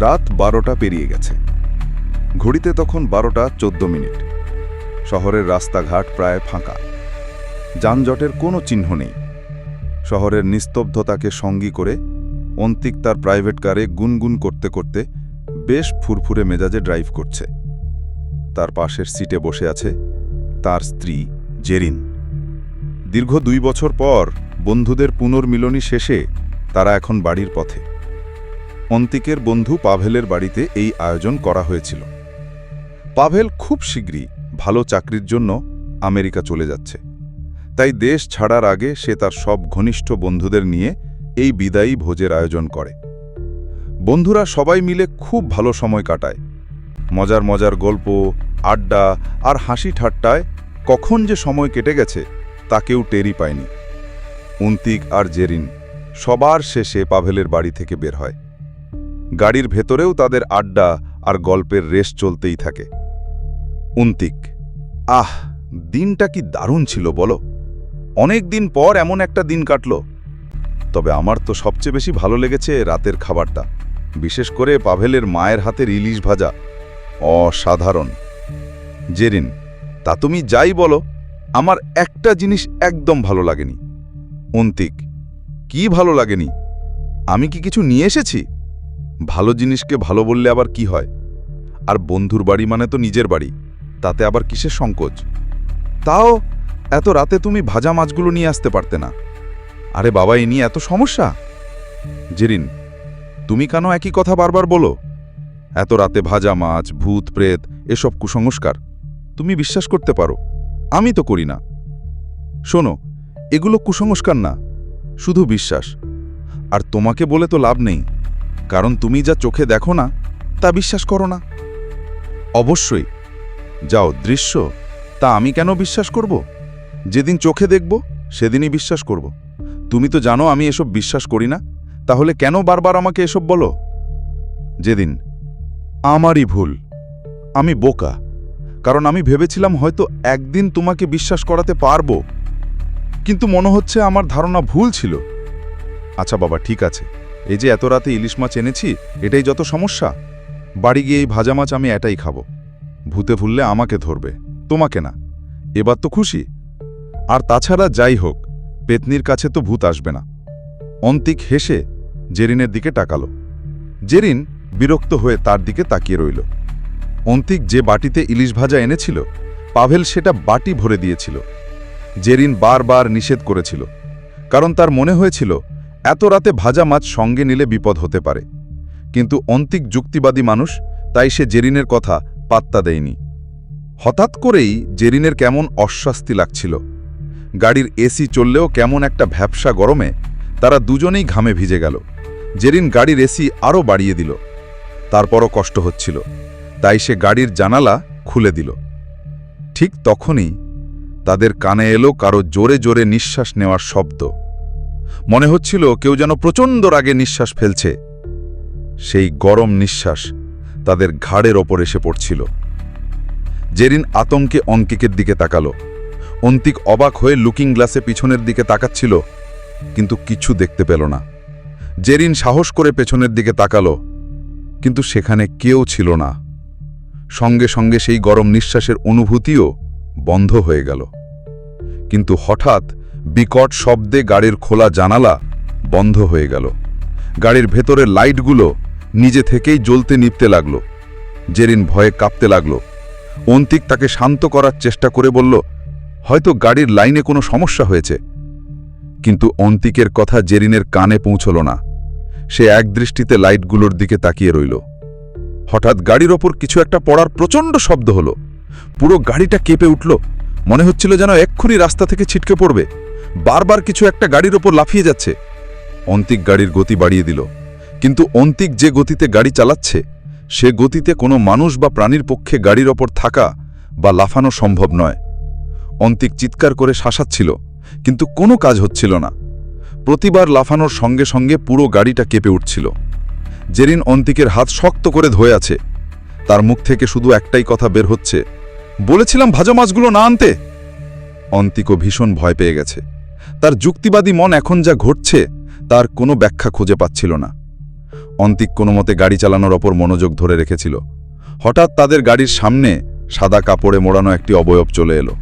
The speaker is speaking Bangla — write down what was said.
রাত বারোটা পেরিয়ে গেছে। ঘড়িতে তখন বারোটা চোদ্দ মিনিট। শহরের রাস্তাঘাট প্রায় ফাঁকা। যানজটের কোনো চিহ্ন নেই। শহরের নিস্তব্ধতাকে সঙ্গী করে অন্তিক তার প্রাইভেট কারে গুনগুন করতে করতে বেশ ফুরফুরে মেজাজে ড্রাইভ করছে। তার পাশের সিটে বসে আছে তার স্ত্রী, জেরিন। দীর্ঘ দুই বছর পর বন্ধুদের পুনর্মিলনী শেষে তারা এখন বাড়ির পথে। অন্তিকের বন্ধু পাভেলের বাড়িতে এই আয়োজন করা হয়েছিল। পাভেল খুব শীঘ্রই ভালো চাকরির জন্য আমেরিকা চলে যাচ্ছে। তাই দেশ ছাড়ার আগে সে তার সব ঘনিষ্ঠ বন্ধুদের নিয়ে এই বিদায়ী ভোজের আয়োজন করে। বন্ধুরা সবাই মিলে খুব ভালো সময় কাটায়। মজার মজার গল্প, আড্ডা আর হাসি ঠাট্টায় কখন যে সময় কেটে গেছে তা কেউ টেরই পায়নি। উন্তিক আর জেরিন সবার শেষে পাভেলের বাড়ি থেকে বের হয়। গাড়ির ভেতরেও তাদের আড্ডা আর গল্পের রেশ চলতেই থাকে। উন্তিক, আহ, দিনটা কি দারুণ ছিল বলো। অনেক দিন পর এমন একটা দিন কাটল। তবে আমার তো সবচেয়ে বেশি ভালো লেগেছে রাতের খাবারটা, বিশেষ করে পাভেলের মায়ের হাতের ইলিশ ভাজা। অসাধারণ। জেরিন, তা তুমি যাই বলো, আমার একটা জিনিস একদম ভালো লাগেনি। অন্তিক কি ভালো লাগেনি? আমি কি কিছু নিয়ে এসেছি? ভালো জিনিসকে ভালো বললে আবার কি হয়? আর বন্ধুর বাড়ি মানে তো নিজের বাড়ি, তাতে আবার কিসের সংকোচ? তাও এত রাতে তুমি ভাজা মাছগুলো নিয়ে আসতে পারতে না। আরে বাবা, এ নিয়ে এত সমস্যা? জেরিন, তুমি কেন একই কথা বারবার বলো? এত রাতে ভাজা মাছ, ভূত, প্রেত, এসব কুসংস্কার, তুমি বিশ্বাস করতে পারো? আমি তো করি না। শোনো, এগুলো কুসংস্কার না, শুধু বিশ্বাস। আর তোমাকে বলে তো লাভ নেই। কারণ তুমি যা চোখে দেখো না, তা বিশ্বাস করো না। অবশ্যই, যাও, দৃশ্য, তা আমি কেন বিশ্বাস করব? যেদিন চোখে দেখব, সেদিনই বিশ্বাস করব। তুমি তো জানো আমি এসব বিশ্বাস করি না, তাহলে কেন বারবার আমাকে এসব বলো? যেদিন, আমারই ভুল, আমি বোকা, কারণ আমি ভেবেছিলাম হয়তো একদিন তোমাকে বিশ্বাস করাতে পারব, কিন্তু মনে হচ্ছে আমার ধারণা ভুল ছিল। আচ্ছা বাবা, ঠিক আছে। এই যে এত রাতে ইলিশ মাছ এনেছি, এটাই যত সমস্যা। বাড়ি গিয়ে এই ভাজা মাছ আমি এটাই খাব। ভূতে ভুললে আমাকে ধরবে, তোমাকে না। এবার তো খুশি। আর তাছাড়া যাই হোক, পেতনির কাছে তো ভূত আসবে না। অন্তিক হেসে জেরিনের দিকে টাকালো জেরিন বিরক্ত হয়ে তার দিকে তাকিয়ে রইল। অন্তিক যে বাটিতে ইলিশ ভাজা এনেছিল, পাভেল সেটা বাটি ভরে দিয়েছিল। জেরিন বারবার নিষেধ করেছিল। কারণ তার মনে হয়েছিল এত রাতে ভাজা মাছ সঙ্গে নিলে বিপদ হতে পারে। কিন্তু অন্তিক যুক্তিবাদী মানুষ তাই সে জেরিনের কথা পাত্তা দেয়নি। হঠাৎ করেই জেরিনের কেমন অস্বস্তি লাগছিল। গাড়ির এসি চললেও কেমন একটা ভ্যাবসা গরমে তারা দুজনেই ঘামে ভিজে গেল। জেরিন গাড়ির এসি আরও বাড়িয়ে দিল। তারপরও কষ্ট হচ্ছিল। তাই সে গাড়ির জানালা খুলে দিল। ঠিক তখনই তাদের কানে এলো কারও জোরে জোরে নিঃশ্বাস নেওয়ার শব্দ। মনে হচ্ছিল কেউ যেন প্রচণ্ড রাগে নিঃশ্বাস ফেলছে। সেই গরম নিঃশ্বাস তাদের ঘাড়ের ওপর এসে পড়ছিল। জেরিন আতঙ্কে অঙ্কিকের দিকে তাকালো। অন্তিক অবাক হয়ে লুকিং গ্লাসে পিছনের দিকে তাকাচ্ছিল, কিন্তু কিছু দেখতে পেল না। জেরিন সাহস করে পেছনের দিকে তাকালো, কিন্তু সেখানে কেউ ছিল না। সঙ্গে সঙ্গে সেই গরম নিঃশ্বাসের অনুভূতিও বন্ধ হয়ে গেল। কিন্তু হঠাৎ বিকট শব্দে গাড়ির খোলা জানালা বন্ধ হয়ে গেল। গাড়ির ভেতরের লাইটগুলো নিজে থেকেই জ্বলতে নিপতে লাগল। জেরিন ভয়ে কাঁপতে লাগল। অন্তিক তাকে শান্ত করার চেষ্টা করে বলল, হয়তো গাড়ির লাইনে কোনো সমস্যা হয়েছে। কিন্তু অন্তিকের কথা জেরিনের কানে পৌঁছল না। সে একদৃষ্টিতে লাইটগুলোর দিকে তাকিয়ে রইল। হঠাৎ গাড়ির ওপর কিছু একটা পড়ার প্রচণ্ড শব্দ হলো। পুরো গাড়িটা কেঁপে উঠল। মনে হচ্ছিল যেন এক্ষুনি রাস্তা থেকে ছিটকে পড়বে। বারবার কিছু একটা গাড়ির ওপর লাফিয়ে যাচ্ছে। অন্তিক গাড়ির গতি বাড়িয়ে দিল। কিন্তু অন্তিক যে গতিতে গাড়ি চালাচ্ছে, সে গতিতে কোনো মানুষ বা প্রাণীর পক্ষে গাড়ির ওপর থাকা বা লাফানো সম্ভব নয়। অন্তিক চিৎকার করে শাসাচ্ছিল, কিন্তু কোনো কাজ হচ্ছিল না। প্রতিবার লাফানোর সঙ্গে সঙ্গে পুরো গাড়িটা কেঁপে উঠছিল। জেরিন অন্তিকের হাত শক্ত করে ধোয়ে আছে, তার মুখ থেকে শুধু একটাই কথা বের হচ্ছে, বলেছিলাম ভাজা মাছগুলো না আনতে? অন্তিকও ভীষণ ভয় পেয়ে গেছে। তার যুক্তিবাদী মন এখন যা ঘটছে, তার কোনো ব্যাখ্যা খুঁজে পাচ্ছিল না। অন্তিক কোনো মতে গাড়ি চালানোর ওপর মনোযোগ ধরে রেখেছিল। হঠাৎ তাদের গাড়ির সামনে সাদা কাপড়ে মোড়ানো একটি অবয়ব চলে এলো।